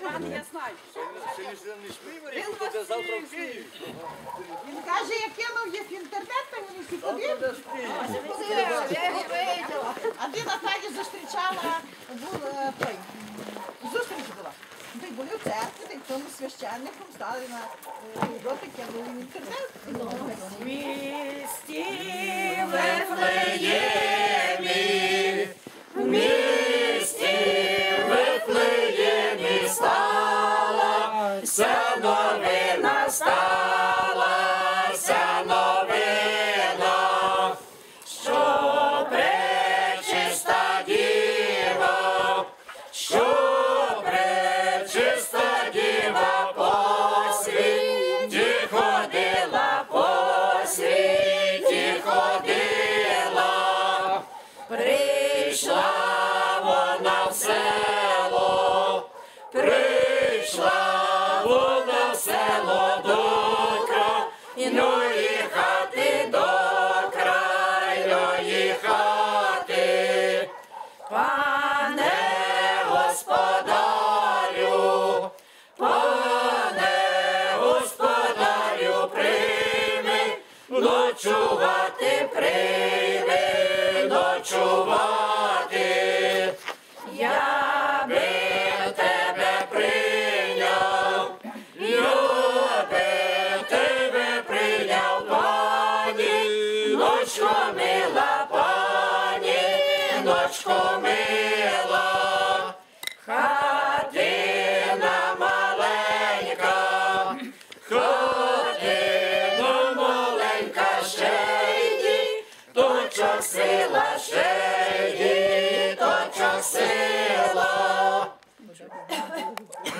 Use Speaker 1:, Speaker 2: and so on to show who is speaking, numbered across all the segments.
Speaker 1: Іван, я знаю.
Speaker 2: Він.
Speaker 3: Він каже, я кинув їх в інтернет, то вони всі ходили.
Speaker 1: Я його виділа.
Speaker 3: А ти Наталі зустрічала був е, той. Зустріч була. Ти були в церкві, ти тому священником стали на е, доти кинули в інтернет.
Speaker 1: Місті Вифлеємі, новина, сталася новина, що пречиста діва, що пречиста діва по світі ходила, по світі ходила, прийшла вона в прийшла село до крайної хати, до крайної хати. Пане господарю, пане господарю, прийми ночувати, прийми ночувати. Ночко мила, пані, ночко мила, хатина маленька, хатина маленька, ще йди, точок сила, ще йди, точок сила.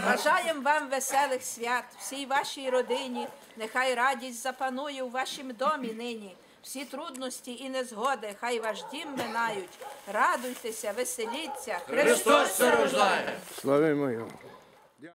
Speaker 4: Бажаємо вам веселих свят, всій вашій родині. Нехай радість запанує у вашім домі нині. Всі трудності і незгоди, хай ваш дім минають. Радуйтеся, веселіться. Христос
Speaker 2: рождає.
Speaker 5: Славимо його.